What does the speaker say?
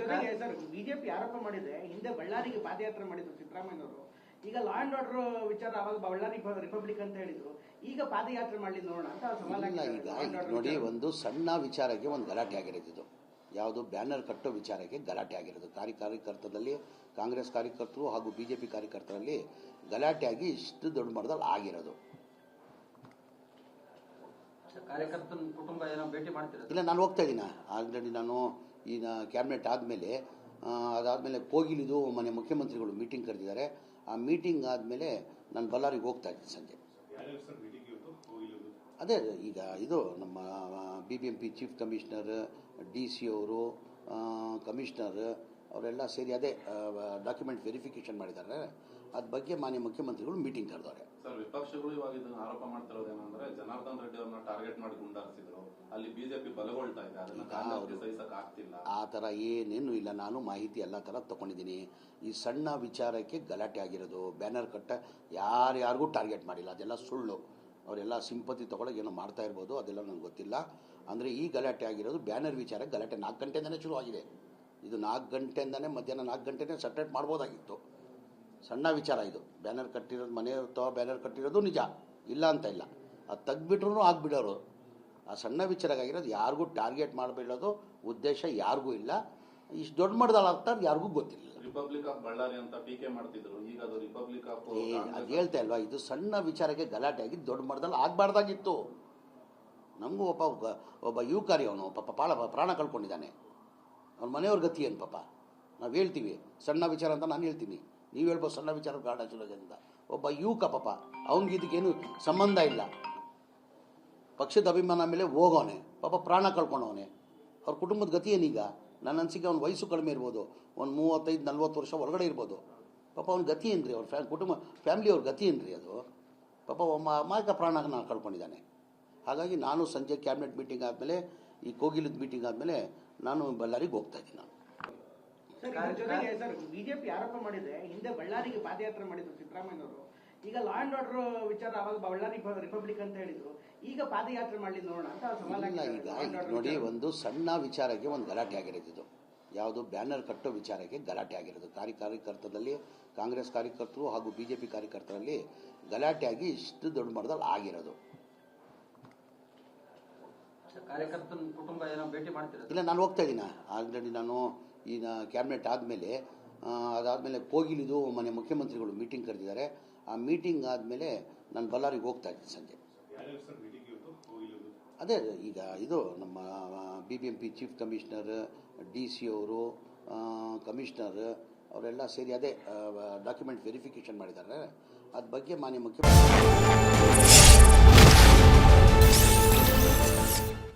ಜೊತೆಗೆ sir BJP ಆರೋಪ ಮಾಡಿದೆ ಹಿಂದೆ ಬಳ್ಳಾರಿಗೆ ಪಾದಯಾತ್ರೆ ಮಾಡಿದ್ರು ಸಿದ್ದರಾಮಯ್ಯನವರು. ಈಗ ಲಾ ಅಂಡ್ ಆರ್ಡರ್ ವಿಚಾರ ಅವಾಗ ಬಳ್ಳಾರಿ ರಿಪಬ್ಲಿಕ್ ಅಂತ ಹೇಳಿದ್ರು. ಈಗ ಪಾದಯಾತ್ರೆ ಮಾಡಲಿ ನೋಡೋಣ ಅಂತ. ಈಗ ನೋಡಿ. ಒಂದು ಸಣ್ಣ ವಿಚಾರಕ್ಕೆ ಒಂದು ಗಲಾಟೆ ಆಗಿರೋದು ಇದು ಯಾವುದು? ಬ್ಯಾನರ್ ಕಟ್ಟೋ ವಿಚಾರಕ್ಕೆ ಗಲಾಟೆ ಆಗಿರೋದು. ಕಾರ್ಯ ಕಾರ್ಯಕರ್ತರಲ್ಲಿ ಕಾಂಗ್ರೆಸ್ ಕಾರ್ಯಕರ್ತರು ಹಾಗೂ ಬಿಜೆಪಿ ಜೆ ಪಿ ಕಾರ್ಯಕರ್ತರಲ್ಲಿ ಗಲಾಟೆ ಆಗಿ ಇಷ್ಟು ದೊಡ್ಡ ಮಟ್ಟದಲ್ಲಿ ಆಗಿರೋದು. ಕಾರ್ಯಕರ್ತನ ಕುಟುಂಬ ಏನೋ ಭೇಟಿ ಮಾಡ್ತಿರೋದು. ಇಲ್ಲ ನಾನು ಹೋಗ್ತಾ ಇದ್ದೀನಿ? ಆಲ್ರೆಡಿ ನಾನು ಈಗ ಕ್ಯಾಬಿನೆಟ್ ಆದಮೇಲೆ ಅದಾದಮೇಲೆ ಕೋಗಿಲಿದು ಮನೆ ಮುಖ್ಯಮಂತ್ರಿಗಳು ಮೀಟಿಂಗ್ ಕರೆದಿದ್ದಾರೆ. ಆ ಮೀಟಿಂಗ್ ಆದಮೇಲೆ ನಾನು ಬಳ್ಳಾರಿಗೆ ಹೋಗ್ತಾ ಇದ್ದೀನಿ ಸಂಜೆ. ಅದೇ ಈಗ ಇದು ನಮ್ಮ B B M P chief commissioner D C ಅವರು ಕಮಿಷನರ್ ಅವರೆಲ್ಲ ಸೇರಿ ಅದೇ ಡಾಕ್ಯುಮೆಂಟ್ ವೆರಿಫಿಕೇಷನ್ ಮಾಡಿದ್ದಾರೆ. ಅದ್ರ ಬಗ್ಗೆ ಮಾನ್ಯ ಮುಖ್ಯಮಂತ್ರಿಗಳು ಮೀಟಿಂಗ್ ಕರೆದವ್ರೆ. ಜನಾರ್ದನ್ ರೆಡ್ಡಿ ಅವ್ರನ್ನ ಟಾರ್ಗೆಟ್ ಮಾಡಿ ಗುಂಡಾರಿಸಿದ್ರು. ಅಲ್ಲಿ ಬಿಜೆಪಿ ಬಲಗೊಳ್ತಾ ಇದೆ. ಅದನ್ನ ಕಾಂಗ್ರೆಸ್ಗೆ ಸಹಿಸಕ್ ಆಗ್ತಿಲ್ಲ. ಆ ಥರ ಏನೇನು ಇಲ್ಲ. ನಾನು ಮಾಹಿತಿ ಎಲ್ಲ ಥರ ತಕೊಂಡಿದ್ದೀನಿ. ಈ ಸಣ್ಣ ವಿಚಾರಕ್ಕೆ ಗಲಾಟೆ ಆಗಿರೋದು ಬ್ಯಾನರ್ ಕಟ್ಟ ಯಾರ್ಯಾರಿಗೂ ಟಾರ್ಗೆಟ್ ಮಾಡಿಲ್ಲ. ಅದೆಲ್ಲ ಸುಳ್ಳು. ಅವರೆಲ್ಲ ಸಿಂಪತಿ ತೊಗೊಳಗೆ ಏನೋ ಮಾಡ್ತಾ ಇರ್ಬೋದು. ಅದೆಲ್ಲ ನನಗೆ ಗೊತ್ತಿಲ್ಲ. ಅಂದರೆ ಈ ಗಲಾಟೆ ಆಗಿರೋದು ಬ್ಯಾನರ್ ವಿಚಾರ ಗಲಾಟೆ. ನಾಲ್ಕು ಗಂಟೆಯಿಂದನೇ ಶುರುವಾಗಿದೆ ಇದು ನಾಲ್ಕು ಗಂಟೆಯಿಂದನೇ ಮಧ್ಯಾಹ್ನ ನಾಲ್ಕು ಗಂಟೆನೇ ಸಪ್ರೇಟ್ ಮಾಡ್ಬೋದಾಗಿತ್ತು. ಸಣ್ಣ ವಿಚಾರ ಇದು. ಬ್ಯಾನರ್ ಕಟ್ಟಿರೋದು ಮನೆ ಅಥವಾ ಬ್ಯಾನರ್ ಕಟ್ಟಿರೋದು ನಿಜ. ಇಲ್ಲ ಅಂತ ಇಲ್ಲ. ಅದು ತೆಗ್ಬಿಟ್ರು ಆಗ್ಬಿಡೋರು. ಆ ಸಣ್ಣ ವಿಚಾರಕ್ಕಾಗಿರೋದು ಯಾರಿಗೂ ಟಾರ್ಗೆಟ್ ಮಾಡಬೇಡೋದು ಉದ್ದೇಶ ಯಾರಿಗೂ ಇಲ್ಲ. ಇಷ್ಟು ದೊಡ್ಡ ಮಟ್ಟದಲ್ಲಿ ಆಗ್ತಾರೆ ಯಾರಿಗೂ ಗೊತ್ತಿಲ್ಲ ರಿಪಬ್ಲಿಕ್ ಆಫ್ ಬಳ್ಳಾರಿ ಅಂತ ಟೀಕೆ ಮಾಡ್ತಿದ್ರು. ಈಗ ಅದು ರಿಪಬ್ಲಿಕ್ ಆಫ್ ಏ ಅದು ಹೇಳ್ತಾ ಇಲ್ವಾ? ಇದು ಸಣ್ಣ ವಿಚಾರಕ್ಕೆ ಗಲಾಟೆ ಆಗಿ ದೊಡ್ಡ ಮಟ್ಟದಲ್ಲಿ ಆಗಬಾರ್ದಾಗಿತ್ತು. ನಮಗೂ ಒಬ್ಬ ಒಬ್ಬ ಯುವಕಾರಿ ಅವನು ಪಾಪ ಪಾಳ ಪ್ರಾಣ ಕಳ್ಕೊಂಡಿದ್ದಾನೆ. ಅವ್ನ ಮನೆಯವ್ರ ಗತಿ ಏನು ಪಾಪ? ನಾವು ಹೇಳ್ತೀವಿ. ಸಣ್ಣ ವಿಚಾರ ಅಂತ ನಾನು ಹೇಳ್ತೀನಿ. ನೀವು ಹೇಳ್ಬೋದು ಸಣ್ಣ ವಿಚಾರ ಚಲೋಗೆ ಅಂತ ಒಬ್ಬ ಯುವಕ ಪಾಪ. ಅವನಿಗೆ ಇದಕ್ಕೇನು ಸಂಬಂಧ ಇಲ್ಲ. ಪಕ್ಷದ ಅಭಿಮಾನ ಮೇಲೆ ಹೋಗೋನೆ ಪಾಪ ಪ್ರಾಣ ಕಳ್ಕೊಂಡವನೆ. ಅವ್ರ ಕುಟುಂಬದ ಗತಿ ಏನೀಗ? ನನ್ನ ಅನಿಸಿಕೆ ಅವ್ನ ವಯಸ್ಸು ಕಡಿಮೆ ಇರ್ಬೋದು ಒಂದು ಮೂವತ್ತೈದು, ನಲ್ವತ್ತು ವರ್ಷ ಒಳಗಡೆ ಇರ್ಬೋದು. ಪಾಪ ಅವ್ನ ಗತಿ ಏನ್ರಿ? ಅವ್ರ ಫ್ಯಾ, ಕುಟುಂಬ, ಫ್ಯಾಮಿಲಿ ಅವ್ರ ಗತಿ ಏನ್ರಿ ಅದು? ಪಾಪ ಒಮ್ಮ ಪ್ರಾಣ ನಾನು ಕಳ್ಕೊಂಡಿದ್ದಾನೆ. ಹಾಗಾಗಿ ನಾನು ಸಂಜೆ ಕ್ಯಾಬಿನೆಟ್ ಮೀಟಿಂಗ್ ಆದಮೇಲೆ, ಈ ಕೋಗಿಲದ ಮೀಟಿಂಗ್ ಆದಮೇಲೆ ನಾನು ಬಳ್ಳಾರಿಗೆ ಹೋಗ್ತಾ ಇದ್ದೀನಿ ನಾನು. ಬಿಜೆಪಿ ಆರೋಪ ಮಾಡಿದೆ ಹಿಂದೆ ಬಳ್ಳಾರಿಗೆ ಪಾದಯಾತ್ರೆ ಮಾಡಿದ್ರು ಸಿದ್ದರಾಮಯ್ಯನವರು. ಈಗ ಲಾ ಅಂಡ್ ಆರ್ಡರ್ ವಿಚಾರ ಅವಾಗ ಬಳ್ಳಾರಿ ರಿಪಬ್ಲಿಕ್ ಅಂತ ಹೇಳಿದ್ರು. ಈಗ ಪಾದಯಾತ್ರೆ ಮಾಡಲಿ ನೋಡೋಣ ಅಂತ ಸವಾಲ್ ಈಗ ನೋಡಿ ಒಂದು ಸಣ್ಣ ವಿಚಾರಕ್ಕೆ ಒಂದು ಗಲಾಟೆ ಆಗಿರೋದು ಇದು ಯಾವುದು? ಬ್ಯಾನರ್ ಕಟ್ಟೋ ವಿಚಾರಕ್ಕೆ ಗಲಾಟೆ ಆಗಿರೋದು. ಕಾರ್ಯ ಕಾರ್ಯಕರ್ತರಲ್ಲಿ ಕಾಂಗ್ರೆಸ್ ಕಾರ್ಯಕರ್ತರು ಹಾಗೂ ಬಿ ಜೆ ಪಿ ಕಾರ್ಯಕರ್ತರಲ್ಲಿ ಗಲಾಟೆ ಆಗಿ ಇಷ್ಟು ದೊಡ್ಡ ಮಟ್ಟದಲ್ಲಿ ಆಗಿರೋದು. ಕಾರ್ಯಕರ್ತನ ಕುಟುಂಬ ಏನೋ ಭೇಟಿ ಮಾಡ್ತಿರೋದು. ಇಲ್ಲ ನಾನು ಹೋಗ್ತಾ ಇದ್ದೀನಿ? ಆಲ್ರೆಡಿ ನಾನು ಈಗ ಕ್ಯಾಬಿನೆಟ್ ಆದಮೇಲೆ ಅದಾದಮೇಲೆ ಕೋಗಿಲಿದು ಮನೆ ಮುಖ್ಯಮಂತ್ರಿಗಳು ಮೀಟಿಂಗ್ ಕರೆದಿದ್ದಾರೆ. ಆ ಮೀಟಿಂಗ್ ಆದಮೇಲೆ ನಾನು ಬಳ್ಳಾರಿಗೆ ಹೋಗ್ತಾ ಇದ್ದೀನಿ ಸಂಜೆ. ಅದೇ ಈಗ ಇದು ನಮ್ಮ B B M P chief commissioner D C ಅವರು ಕಮಿಷನರ್ ಅವರೆಲ್ಲ ಸೇರಿ ಅದೇ ಡಾಕ್ಯುಮೆಂಟ್ ವೆರಿಫಿಕೇಷನ್ ಮಾಡಿದ್ದಾರೆ. ಅದ್ರ ಬಗ್ಗೆ ಮಾನ್ಯ ಮುಖ್ಯಮಂತ್ರಿ